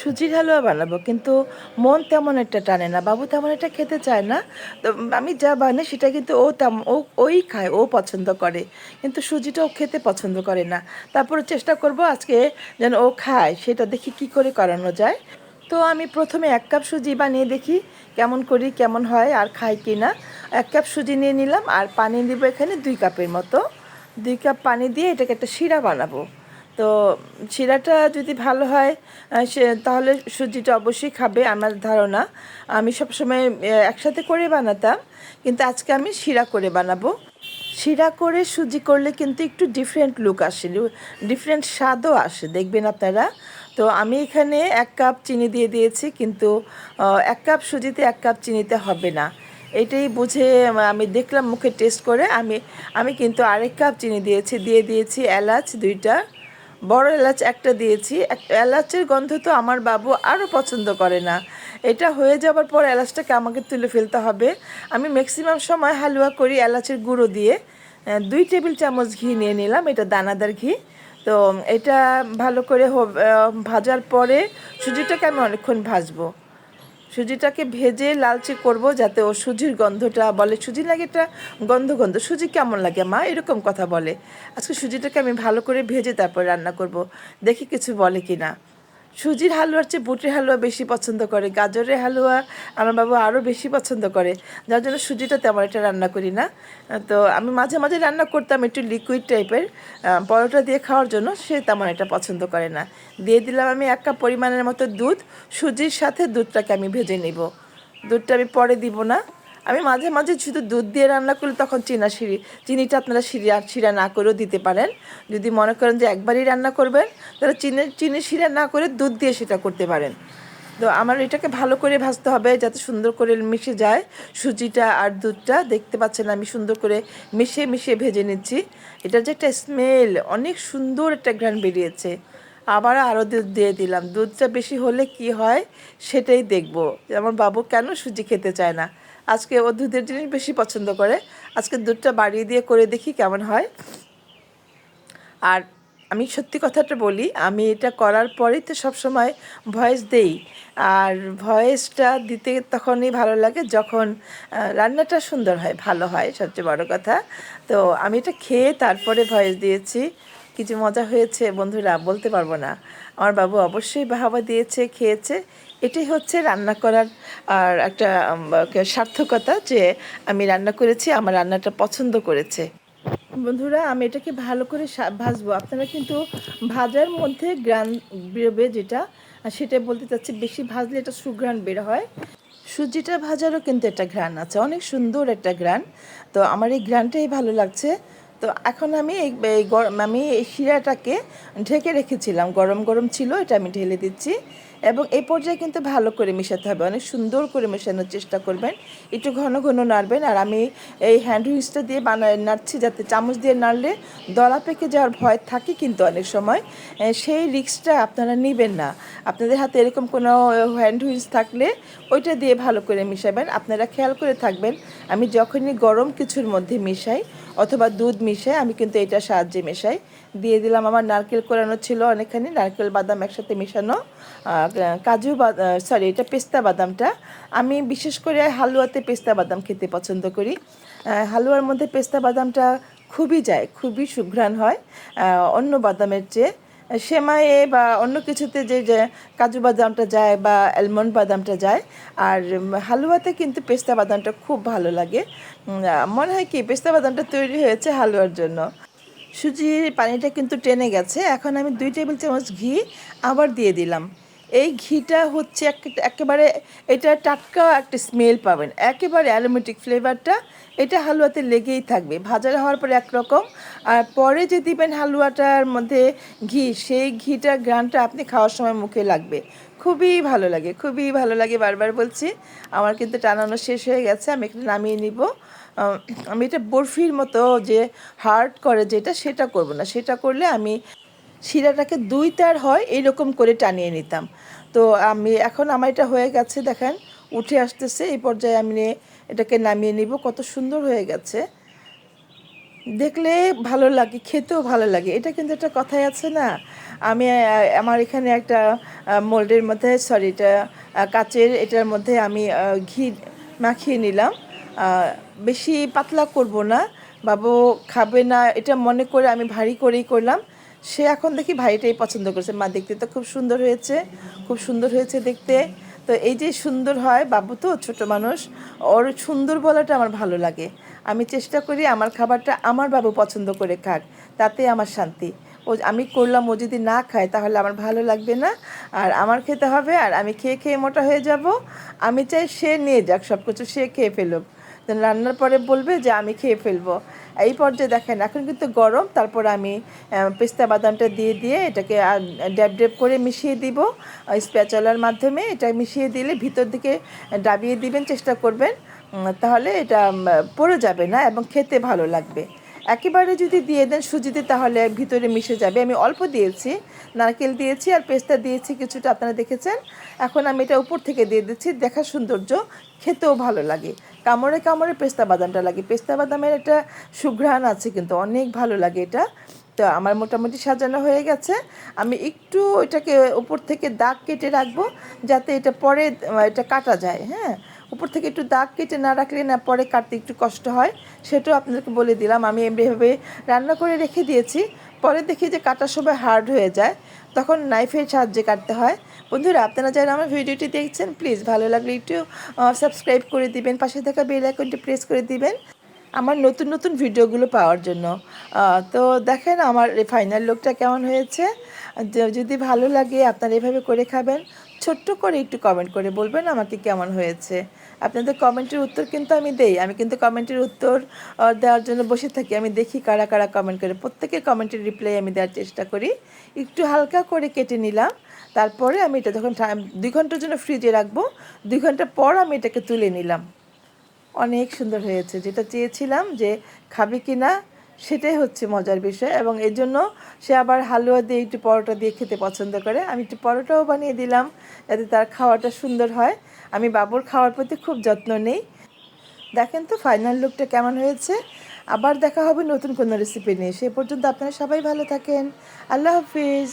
সুজির হালুয়া বানাবো, কিন্তু মন তেমন একটা টানে না, বাবু তেমন একটা খেতে চায় না। তো আমি যা বানাই সেটা কিন্তু ও তেমন ও, ওই খায়, ও পছন্দ করে, কিন্তু সুজিটা ও খেতে পছন্দ করে না। তারপরে চেষ্টা করব আজকে যেন ও খায়, সেটা দেখি কি করে করানো যায়। তো আমি প্রথমে এক কাপ সুজি বানিয়ে দেখি কেমন করি, কেমন হয়, আর খাই কি না। এক কাপ সুজি নিয়ে নিলাম, আর পানি দিব এখানে দুই কাপের মতো। দুই কাপ পানি দিয়ে এটাকে একটা শিরা বানাবো। তো শিরাটা যদি ভালো হয় সে তাহলে সুজিটা অবশ্যই খাবে আমার ধারণা। আমি সবসময় একসাথে করে বানাতাম, কিন্তু আজকে আমি শিরা করে বানাবো। শিরা করে সুজি করলে কিন্তু একটু ডিফারেন্ট লুক আসে ডিফারেন্ট স্বাদও আসে, দেখবেন আপনারা। তো আমি এখানে এক কাপ চিনি দিয়ে দিয়েছি, কিন্তু এক কাপ সুজিতে এক কাপ চিনিতে হবে না। এটাই বুঝে আমি দেখলাম মুখে টেস্ট করে। আমি আমি কিন্তু আরেক কাপ চিনি দিয়েছি, দিয়ে দিয়েছি এলাচ দুইটা। বড় এলাচ একটা দিয়েছি। এলাচের গন্ধ তো আমার বাবু আরও পছন্দ করে না। এটা হয়ে যাওয়ার পর এলাচটাকে আমাকে তুলে ফেলতে হবে। আমি ম্যাক্সিমাম সময় হালুয়া করি এলাচের গুঁড়ো দিয়ে। দুই টেবিল চামচ ঘি নিয়ে নিলাম, এটা দানাদার ঘি। তো, এটা ভালো করে ভাজার পরে সুজিটাকে আমি অনেকক্ষণ ভাজবো। সুজিটাকে ভেজে লালচে করব যাতে ও সুজির গন্ধটা বলে। সুজি লাগে এটা গন্ধ গন্ধ। সুজি কেমন লাগে মা? এরকম কথা বলে। আজকে সুজিটাকে আমি ভালো করে ভেজে তারপর রান্না করব। দেখি কিছু বলে কি না সুজির হালুয়ার চেয়ে বুটের হালুয়া বেশি পছন্দ করে, গাজরের হালুয়া আমার বাবু আরও বেশি পছন্দ করে। যার জন্য সুজিটা তেমন একটা রান্না করি না। তো আমি মাঝে মাঝে রান্না করতাম একটু লিকুইড টাইপের পরোটা দিয়ে খাওয়ার জন্য সে তেমন এটা পছন্দ করে না। দিয়ে দিলাম আমি এক কাপ পরিমাণের মতো দুধ, সুজির সাথে দুধটাকে আমি ভেজে নেব। দুধটা আমি পরে দিব না। আমি মাঝে মাঝে শুধু দুধ দিয়ে রান্না করলে তখন চিনা সিঁড়ি চিনিটা আপনারা শিরা শিরা না করেও দিতে পারেন। যদি মনে করেন যে একবারই রান্না করবেন, তাহলে চিনি চিনি শিরা না করে দুধ দিয়ে সেটা করতে পারেন। তো আমার এটাকে ভালো করে ভাজতে হবে যাতে সুন্দর করে মিশে যায় সুজিটা আর দুধটা। দেখতে পাচ্ছেন আমি সুন্দর করে মিশিয়ে মিশিয়ে ভেজে নিচ্ছি। এটা যে একটা স্মেল অনেক সুন্দর একটা ঘ্রাণ বেরিয়েছে। আবার আরও দুধ দিয়ে দিলাম। দুধটা বেশি হলে কি হয় সেটাই দেখব। আমার বাবু কেন সুজি খেতে চায় না? আজকে ও দুধের জিনিস বেশি পছন্দ করে। আজকে দুধটা বাড়িয়ে দিয়ে করে দেখি কেমন হয়। আর আমি সত্যি কথাটা বলি, আমি এটা করার পরেই তো সবসময় ভয়েস দেই। আর ভয়েসটা দিতে তখনই ভালো লাগে যখন রান্নাটা সুন্দর হয়, ভালো হয়, সবচেয়ে বড় কথা। তো আমি এটা খেয়ে তারপরে ভয়েস দিয়েছি। কিছু মজা হয়েছে, বন্ধুরা বলতে পারব না। আমার বাবু অবশ্যই বাহাবা দিয়েছে, খেয়েছে। এটাই হচ্ছে রান্না করার আর একটা সার্থকতা যে আমি রান্না করেছি, আমার রান্নাটা পছন্দ করেছে। বন্ধুরা, আমি এটাকে ভালো করে ভাজবো। আপনারা কিন্তু ভাজার মধ্যে গ্রান বেরোবে যেটা, সেটা বলতে চাচ্ছি, বেশি ভাজলে এটা সুঘ্রাণ বের হয়। সুজিটা ভাজারও কিন্তু একটা ঘ্রাণ আছে, অনেক সুন্দর একটা ঘ্রাণ। তো আমার এই ঘ্রাণটাই ভালো লাগছে। তো এখন আমি এই আমি এই শিরাটাকে ঢেকে রেখেছিলাম। গরম গরম ছিল, এটা আমি ঢেলে দিচ্ছি। এবং এই পর্যায়ে কিন্তু ভালো করে মেশাতে হবে। অনেক সুন্দর করে মেশানোর চেষ্টা করবেন। একটু ঘন ঘন নাড়বেন। আর আমি এই হ্যান্ড হুইসটা দিয়ে বানায়, নাড়ছি যাতে চামচ দিয়ে নাড়লে দলা পেকে যাওয়ার ভয় থাকে কিন্তু অনেক সময়। সেই রিক্সটা আপনারা নেবেন না। আপনাদের হাতে এরকম কোনো হ্যান্ড হুইস থাকলে ওইটা দিয়ে ভালো করে মিশাবেন। আপনারা খেয়াল করে থাকবেন, আমি যখনই গরম কিছুর মধ্যে মিশাই অথবা দুধ মিশে আমি কিন্তু এটা সাহায্যে মেশাই। দিয়ে দিলাম, আমার নারকেল কোরানো ছিল অনেকখানি, নারকেল, বাদাম একসাথে মেশানো। কাজু সরি এটা পেস্তা বাদামটা। আমি বিশেষ করে হালুয়াতে পেস্তা বাদাম খেতে পছন্দ করি। হালুয়ার মধ্যে পেস্তা বাদামটা খুবই যায়, খুবই সুঘ্রাণ হয়। অন্য বাদামের চেয়ে। সেমাইয়ে বা অন্য কিছুতে যে যে কাজু বাদামটা যায় বা অ্যালমন্ড বাদামটা যায়, আর হালুয়াতে কিন্তু পেস্তা বাদামটা খুব ভালো লাগে। মনে হয় কি পেস্তা বাদামটা তৈরি হয়েছে হালুয়ার জন্য। সুজির পানিটা কিন্তু টেনে গেছে। এখন আমি দুই টেবিল চামচ ঘি আবার দিয়ে দিলাম। এই ঘিটা হচ্ছে এক- একেবারে এটা টাটকা একটা স্মেল পাবেন। একেবারে অ্যারোমেটিক ফ্লেভারটা এটা হালুয়াতে লেগেই থাকবে। ভাজা হওয়ার পরে একরকম। আর পরে যে দিবেন হালুয়াটার মধ্যে ঘি, সেই ঘিটা গ্রানটা আপনি খাওয়ার সময় মুখে লাগবে। খুবই ভালো লাগে, খুবই ভালো লাগে বারবার বলছি। আমার কিন্তু টানানো শেষ হয়ে গেছে, আমি একটু নামিয়ে নিব। আমি এটা বরফির মতো যে হার্ড করে যেটা, সেটা করব না। সেটা করলে আমি শিরাটাকে দুই তার হয়, এইরকম করে টানিয়ে নিতাম। তো আমি, এখন আমার এটা হয়ে গেছে, দেখেন, উঠে আসতেছে, এই পর্যায়ে আমি এটাকে নামিয়ে নিব, কত সুন্দর হয়ে গেছে। দেখলে ভালো লাগে, খেতেও ভালো লাগে, এটা কিন্তু একটা কথাই আছে না? আমি আমার এখানে একটা মোল্ডের মধ্যে সরি এটা কাচের, এটার মধ্যে আমি ঘি মাখিয়ে নিলাম। বেশি পাতলা করব না, বাবু খাবে না, এটা মনে করে আমি ভারী করেই করলাম। সে এখন দেখি ভাইটাই পছন্দ করছে। মা দেখতে তো খুব সুন্দর হয়েছে, খুব সুন্দর হয়েছে দেখতে। তো এই যে সুন্দর হয়, বাবু তো ছোট মানুষ, ওর সুন্দর বলাটা আমার ভালো লাগে। আমি চেষ্টা করি আমার খাবারটা আমার বাবু পছন্দ করে খাক, তাতে আমার শান্তি। ও আমি করলাম, ও যদি না খায় তাহলে আমার ভালো লাগবে না, আর আমার খেতে হবে, আর আমি খেয়ে খেয়ে মোটা হয়ে যাব। আমি চাই সে নিয়ে যাক সব কিছু সে খেয়ে ফেলুক। রান্নার পরে বলবে যে আমি খেয়ে ফেলব। এই পর্যায়ে দেখেন, এখন কিন্তু গরম, তারপর আমি পেস্তা বাদামটা দিয়ে দিয়ে এটাকে ড্যাব ড্যাব করে মিশিয়ে দিব। স্প্যাচলার মাধ্যমে এটা মিশিয়ে দিলে ভিতর দিকে ডাবিয়ে দিবেন, চেষ্টা করবেন তাহলে এটা পড়ে যাবে না এবং খেতে ভালো লাগবে। একেবারে যদি দিয়ে দেন সুজিতে, তাহলে ভিতরে মিশে যাবে। আমি অল্প দিয়েছি, নারকেল দিয়েছি আর পেস্তা দিয়েছি, কিছুটা আপনারা দেখেছেন। এখন আমি এটা উপর থেকে দিয়ে দিচ্ছি দেখা সৌন্দর্য খেতেও ভালো লাগে। কামড়ে কামড়ে পেস্তা বাদামটা লাগে। পেস্তা বাদামের একটা সুঘ্রাণ আছে কিন্তু, অনেক ভালো লাগে এটা। তো আমার মোটামুটি সাজানো হয়ে গেছে। আমি একটু এটাকে উপর থেকে দাগ কেটে রাখব, যাতে এটা পরে এটা কাটা যায় হ্যাঁ? উপর থেকে একটু দাগ কেটে না রাখলে না পরে কাটতে একটু কষ্ট হয়, সেটাও আপনাদেরকে বলে দিলাম। আমি এভাবে রান্না করে রেখে দিয়েছি। পরে দেখি যে কাটার সময় হার্ড হয়ে যায়, তখন নাইফের সাহায্যে কাটতে হয়। বন্ধুরা, আপনারা যারা আমার ভিডিওটি দেখছেন প্লিজ ভালো লাগলে একটু সাবস্ক্রাইব করে দিবেন, পাশে থাকা বেল আইকনটি প্রেস করে দিবেন, আমার নতুন নতুন ভিডিওগুলো পাওয়ার জন্য। তো দেখেন আমার ফাইনাল লুকটা কেমন হয়েছে। যদি ভালো লাগে আপনারা এভাবে করে খাবেন ছোট্ট করে একটু কমেন্ট করে বলবেন আমাকে কেমন হয়েছে। আপনাদের কমেন্টের উত্তর কিন্তু আমি দেই। আমি কিন্তু কমেন্টের উত্তর দেওয়ার জন্য বসে থাকি। আমি দেখি কারা কারা কমেন্ট করে। প্রত্যেকের কমেন্টের রিপ্লাই আমি দেওয়ার চেষ্টা করি। একটু হালকা করে কেটে নিলাম। তারপরে আমি এটা যখন দুই ঘণ্টার জন্য ফ্রিজে রাখব, দুই ঘণ্টা পর আমি এটাকে তুলে নিলাম। অনেক সুন্দর হয়েছে। যেটা চেয়েছিলাম যে খাবে কি না সেটাই হচ্ছে মজার বিষয় এবং এর জন্য সে আবার হালুয়া দিয়ে একটু পরোটা দিয়ে খেতে পছন্দ করে। আমি একটু পরোটাও বানিয়ে দিলাম যাতে তার খাওয়াটা সুন্দর হয়। আমি বাবুর খাওয়ার প্রতি খুব যত্ন নেই। দেখেন তো ফাইনাল লুকটা কেমন হয়েছে। আবার দেখা হবে নতুন কোনো রেসিপি নিয়ে। সে পর্যন্ত আপনারা সবাই ভালো থাকেন। আল্লাহ হাফিজ।